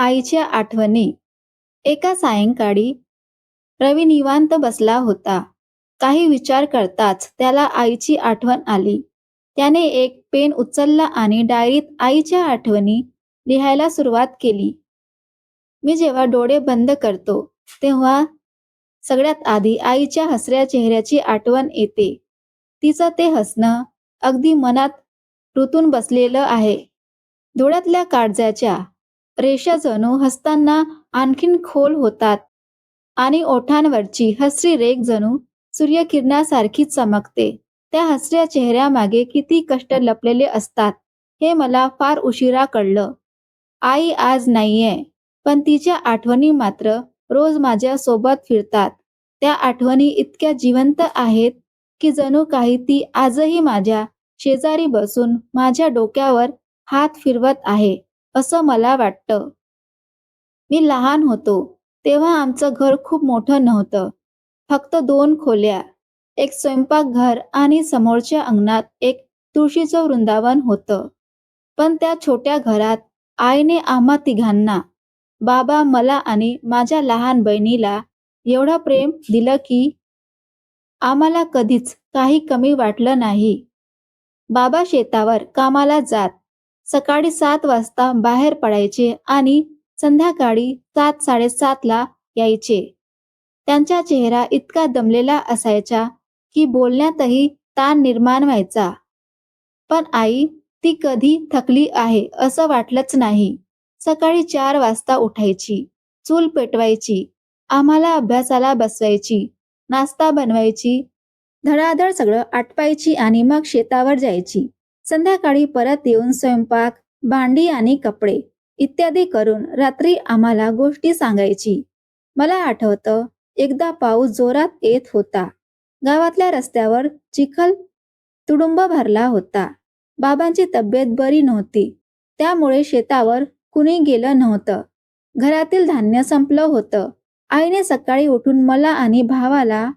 आईच्या आठवणी. एका सायंकाळी रवी निवांत बसला होता. काही विचार करताच त्याला आईची आठवण आली. त्याने एक पेन उचलला आणि डायरीत आईच्या आठवणी लिहायला सुरुवात केली. मी जेव्हा डोळे बंद करतो तेव्हा सगळ्यात आधी आईच्या हसऱ्या चेहऱ्याची आठवण येते. तिचं ते हसणं अगदी मनात रुतून बसलेलं आहे. डोळ्यातल्या काळजाच्या रेषा जणू हसताना आणखीन खोल होतात. आणि ओठांवरची हसरी रेख जणू सूर्यकिरणासारखी चमकते. त्या हसऱ्या चेहऱ्यामागे किती कष्ट लपलेले असतात हे मला फार उशिरा कळलं. आई आज नाहीये पण तिच्या आठवणी मात्र रोज माझ्या सोबत फिरतात. त्या आठवणी इतक्या जिवंत आहेत की जणू काही ती आजही माझ्या शेजारी बसून माझ्या डोक्यावर हात फिरवत आहे. असं मला वाटतं. मी लहान होतो तेव्हा आमचं घर खूप मोठं नव्हतं. फक्त दोन खोल्या एक स्वयंपाकघर आणि समोरच्या अंगणात एक तुळशीचं वृंदावन होतं. पण त्या छोट्या घरात आईने आम्हा तिघांना बाबा मला आणि माझ्या लहान बहिणीला एवढं प्रेम दिलं की आम्हाला कधीच काही कमी वाटलं नाही. बाबा शेतावर कामाला जात सकाळी सात वाजता बाहेर पडायचे आणि संध्याकाळी सात साडेसातला यायचे. त्यांचा चेहरा इतका दमलेला असायचा की बोलण्यातही ताण निर्माण व्हायचा. पण आई ती कधी थकली आहे असं वाटलंच नाही. सकाळी चार वाजता उठायची चूल पेटवायची आम्हाला अभ्यासाला बसवायची नाश्ता बनवायची धडाधड सगळं आटपायची आणि मग शेतावर जायची. संध्याकाळी परत येऊन स्वयंपाक भांडी आणि कपडे इत्यादी करून रात्री आम्हाला गोष्टी सांगायची. मला आठवतं एकदा पाऊस जोरात येत होता. गावातल्या रस्त्यावर चिखल तुडुंब भरला होता. बाबांची तब्येत बरी नव्हती. त्यामुळे शेतावर कुणी गेलं नव्हतं. घरातील धान्य संपलं होतं. आईने सकाळी उठून मला आणि भावाला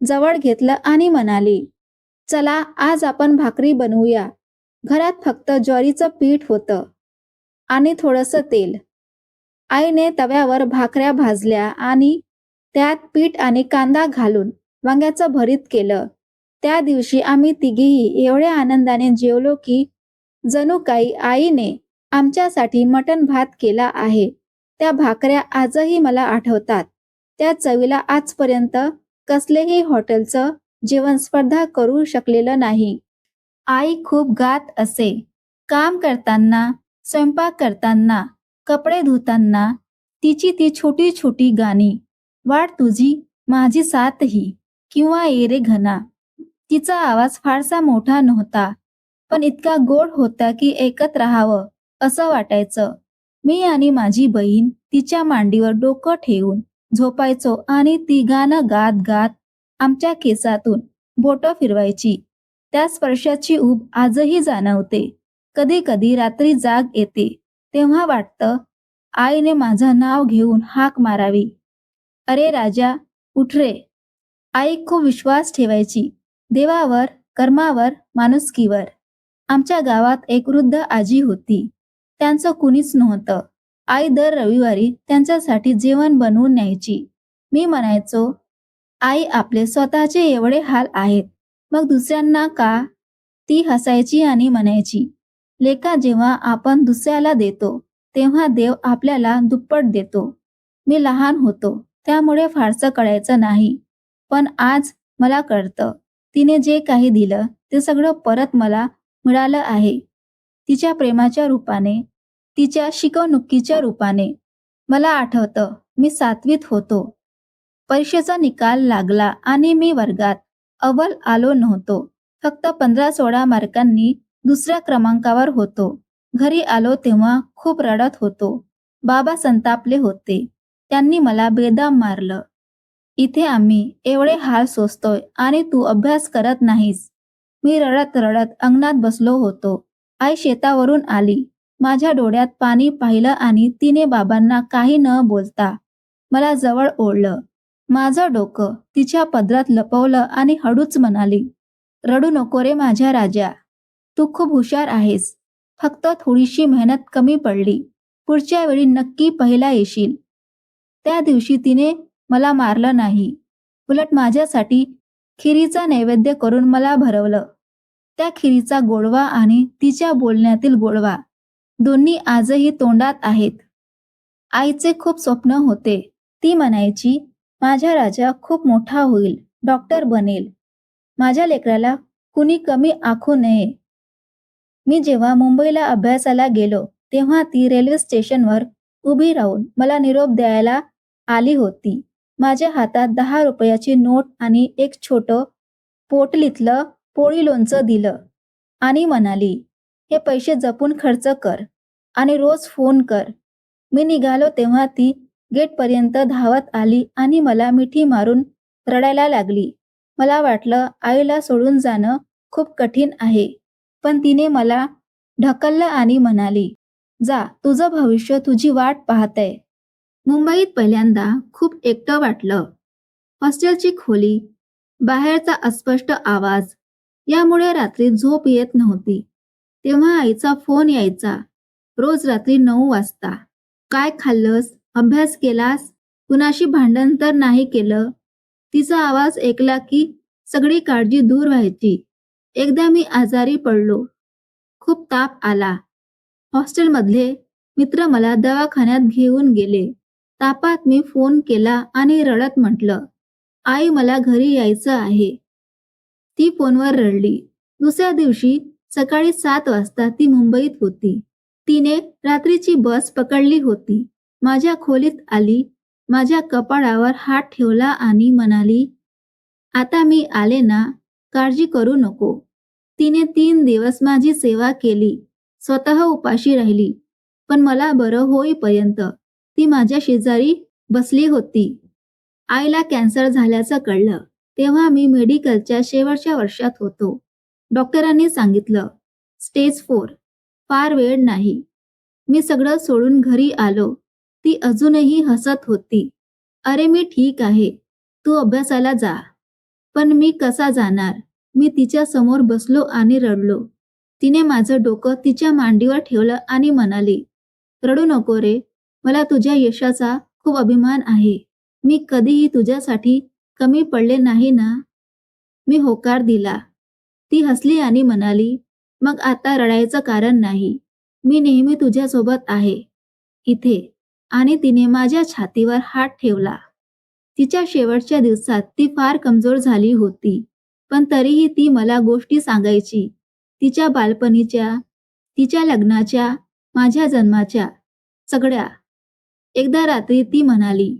जवळ घेतलं आणि म्हणाली चला आज आपण भाकरी बनवूया. घरात फक्त ज्वारीचं पीठ होतं आणि थोडंसं तेल. आईने तव्यावर भाकऱ्या भाजल्या आणि त्यात पीठ आणि कांदा घालून वांग्याचं भरीत केलं. त्या दिवशी आम्ही तिघेही एवढ्या आनंदाने जेवलो की जणू काही आईने आमच्यासाठी मटण भात केला आहे. त्या भाकऱ्या आजही मला आठवतात. त्या चवीला आजपर्यंत कसलेही हॉटेलचं जेवण स्पर्धा करू शकलेलं नाही. आई खूप गात असे. काम करताना स्वयंपाक करताना कपडे धुताना तिची ती छोटी छोटी गाणी. वाट तुझी माझी साथही किंवा एरे घना. तिचा आवाज फारसा मोठा नव्हता पण इतका गोड होता की ऐकत राहावं असं वाटायचं. मी आणि माझी बहीण तिच्या मांडीवर डोकं ठेवून झोपायचो आणि ती गाणं गात गात आमच्या केसातून बोटं फिरवायची. त्या स्पर्शाची ऊब आजही जाणवते. कधी कधी रात्री जाग येते. तेव्हा वाटतं आईने माझं नाव घेऊन हाक मारावी. अरे राजा उठ रे. आई खूप विश्वास ठेवायची. देवावर कर्मावर माणुसकीवर. आमच्या गावात एक वृद्ध आजी होती. त्यांचं कुणीच नव्हतं. आई दर रविवारी त्यांच्यासाठी जेवण बनवून न्यायची. मी म्हणायचो आई आपले स्वतःचे एवढे हाल आहेत. मग दुसऱ्यांना का? ती हसायची आणि म्हणायची लेखा जेव्हा आपण दुसऱ्याला देतो तेव्हा देव आपल्याला दुप्पट देतो. मी लहान होतो त्यामुळे फारसं कळायचं नाही. पण आज मला कळतं. तिने जे काही दिलं ते सगळं परत मला मिळालं आहे. तिच्या प्रेमाच्या रूपाने तिच्या शिकवणुकीच्या रूपाने. मला आठवतं मी सातवीत होतो. परीक्षेचा निकाल लागला आणि मी वर्गात अव्वल आलो नव्हतो. फक्त पंधरा सोळा मार्कांनी दुसऱ्या क्रमांकावर होतो. घरी आलो तेव्हा खूप रडत होतो. बाबा संतापले होते. त्यांनी मला बेदाम मारलं. इथे आम्ही एवढे हाल सोसतोय आणि तू अभ्यास करत नाहीस. मी रडत रडत अंगणात बसलो होतो. आई शेतावरून आली. माझ्या डोळ्यात पाणी पाहिलं आणि तिने बाबांना काही न बोलता मला जवळ ओढलं. माझं डोकं तिच्या पदरात लपवलं आणि हळूच म्हणाली रडू नको रे माझ्या राजा. तू खूप हुशार आहेस. फक्त थोडीशी मेहनत कमी पडली. पुढच्या वेळी नक्की पहिला येशील. त्या दिवशी तिने मला मारलं नाही. उलट माझ्यासाठी खिरीचा नैवेद्य करून मला भरवलं. त्या खिरीचा गोडवा आणि तिच्या बोलण्यातील गोडवा दोन्ही आजही तोंडात आहेत. आईचे खूप स्वप्न होते. ती म्हणायची माझा राजा खूप मोठा होईल डॉक्टर बनेल. माझ्या लेकराला कुणी कमी आखू नये. मी जेव्हा मुंबईला अभ्यासाला गेलो तेव्हा ती रेल्वे स्टेशनवर उभी राहून मला निरोप द्यायला आली होती. माझ्या हातात दहा रुपयाची नोट आणि एक छोटं पोटलीतलं पोळी लोणचं दिलं आणि म्हणाली हे पैसे जपून खर्च कर आणि रोज फोन कर. मी निघालो तेव्हा ती गेटपर्यंत धावत आली आणि मला मिठी मारून रडायला लागली. मला वाटलं आईला सोडून जाणं खूप कठीण आहे. पण तिने मला ढकललं आणि म्हणाली जा तुझं भविष्य तुझी वाट पाहतय. मुंबईत पहिल्यांदा खूप एकटं वाटलं. हॉस्टेलची खोली बाहेरचा अस्पष्ट आवाज यामुळे रात्री झोप येत नव्हती. तेव्हा आईचा फोन यायचा. रोज रात्री नऊ वाजता. काय खाल्लंस? अभ्यास केलास? कुणाशी भांडण तर नाही केलं? तिचा आवाज ऐकला की सगळी काळजी दूर व्हायची. एकदा मी आजारी पडलो. खूप ताप आला. हॉस्टेलमधले मित्र मला दवाखान्यात घेऊन गेले. तापात मी फोन केला आणि रडत म्हटलं आई मला घरी यायचं आहे. ती फोनवर रडली. दुसऱ्या दिवशी सकाळी सात वाजता ती मुंबईत होती. तिने रात्रीची बस पकडली होती. माझ्या खोलीत आली. माझ्या कपाळावर हात ठेवला आणि म्हणाली आता मी आले ना काळजी करू नको. तिने तीन दिवस माझी सेवा केली. स्वतः उपाशी राहिली. पण मला बरं होईपर्यंत ती माझ्या शेजारी बसली होती. आईला कॅन्सर झाल्याचं कळलं. तेव्हा मी मेडिकलच्या शेवटच्या वर्षात होतो. डॉक्टरांनी सांगितलं स्टेज फोर. फार वेळ नाही. मी सगळं सोडून घरी आलो. ती अजूनही हसत होती. अरे मी ठीक आहे. तू अभ्यासाला जा. पण मी कसा जाणार? मी तिच्या समोर बसलो आणि रडलो. तिने माझं डोकं तिच्या मांडीवर ठेवलं आणि म्हणाली रडू नको रे. मला तुझ्या यशाचा खूप अभिमान आहे. मी कधीही तुझ्यासाठी कमी पडले नाही ना? मी होकार दिला. ती हसली आणि म्हणाली मग आता रडायचं कारण नाही. मी नेहमी तुझ्यासोबत आहे. इथे आणि तिने माझ्या छातीवर हात ठेवला. तिच्या शेवटच्या दिवसात ती फार कमजोर झाली होती पण तरीही ती मला गोष्टी सांगायची. तिच्या बालपणीच्या तिच्या लग्नाच्या माझ्या जन्माच्या सगळ्या. एकदा रात्री ती म्हणाली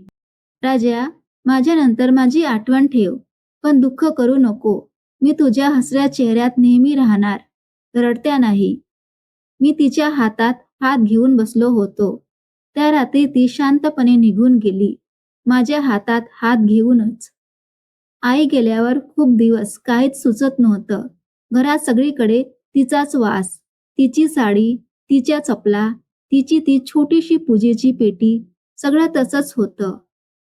राजा माझ्यानंतर माझी आठवण ठेव पण दुःख करू नको. मी तुझ्या हसऱ्या चेहऱ्यात नेहमी राहणार. रडत्या नाही. मी तिच्या हातात हात घेऊन बसलो होतो. त्या रात्री ती शांतपणे निघून गेली. माझ्या हातात हात घेऊनच. आई गेल्यावर खूप दिवस काहीच सुचत नव्हतं. घरात सगळीकडे तिचाच वास तिची साडी तिच्या चपला तिची ती छोटीशी पूजेची पेटी सगळं तसंच होतं.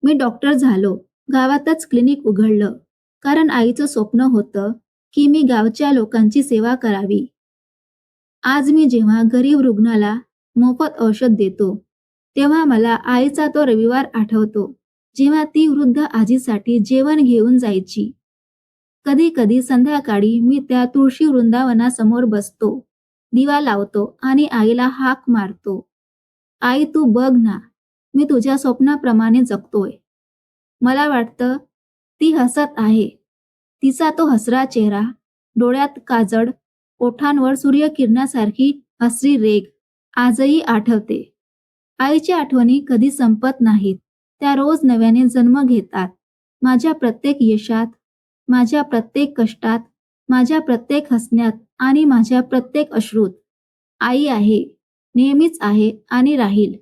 मी डॉक्टर झालो गावातच क्लिनिक उघडलं. कारण आईचं स्वप्न होतं की मी गावच्या लोकांची सेवा करावी. आज मी जेव्हा गरीब रुग्णाला मोफत औषध देतो तेव्हा मला आईचा तो रविवार आठवतो जेव्हा ती वृद्ध आजीसाठी जेवण घेऊन जायची. कधी कधी संध्याकाळी मी त्या तुळशी वृंदावनासमोर बसतो दिवा लावतो आणि आईला हाक मारतो. आई तू बघ ना मी तुझ्या स्वप्नाप्रमाणे जगतोय. मला वाटतं ती हसत आहे. तिचा तो हसरा चेहरा डोळ्यात काजड ओठांवर सूर्यकिरणासारखी हसरी रेग आजही आठवते. आईच्या आठवणी कधी संपत नाहीत. त्या रोज नव्याने जन्म घेतात. माझ्या प्रत्येक यशात माझ्या प्रत्येक कष्टात माझ्या प्रत्येक हसण्यात आणि माझ्या प्रत्येक अश्रूत आई आहे नेहमीच आहे आणि राहील.